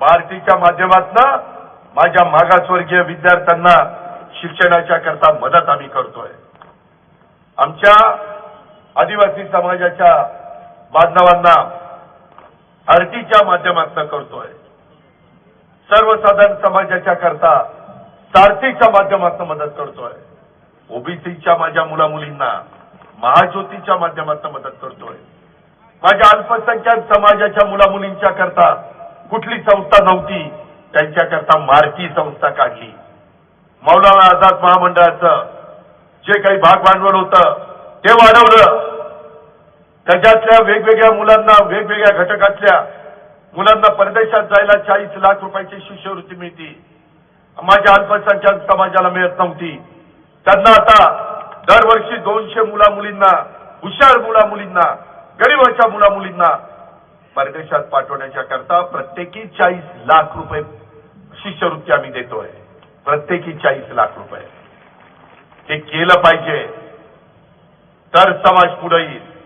भारतीच्या माध्यमातून माझ्या मागासवर्गीय विद्यार्थ्यांना शिक्षणाच्या करता मदत आम्ही करतोय. आमच्या आदिवासी समाजाच्या बांधवांना आरटीच्या माध्यमातून करतोय. सर्वसाधारण समाजाच्या करता सारथीच्या माध्यमातून मदत करतोय. ओबीसीच्या माझ्या मुला मुलींना महाज्योतीच्या माध्यमातून मदत करतोय. माझ्या अल्पसंख्याक समाजाच्या मुलामुलींच्या करता कुठली संस्था नव्हती त्यांच्याकरता मारकी संस्था काढली. मौलाना आझाद महामंडळाचं जे काही भाग भांडवल होतं ते वाढवलं. त्याच्यातल्या वेगवेगळ्या मुलांना वेगवेगळ्या घटकातल्या मुलांना परदेशात जायला चाळीस लाख रुपयाची शिष्यवृत्ती मिळती. माझ्या अल्पसंख्याक समाजाला मिळत नव्हती. त्यांना आता दरवर्षी दोनशे मुला मुलींना हुशार मुला मुलींना गरीबाच्या मुला मुलींना परदेशात पाठवण्याच्या करता प्रत्येकी चाळीस लाख रुपये शिष्यवृत्ती आम्ही देतोय. प्रत्येकी चाळीस लाख रुपये. हे केलं पाहिजे. तर समाज पुढे येईल.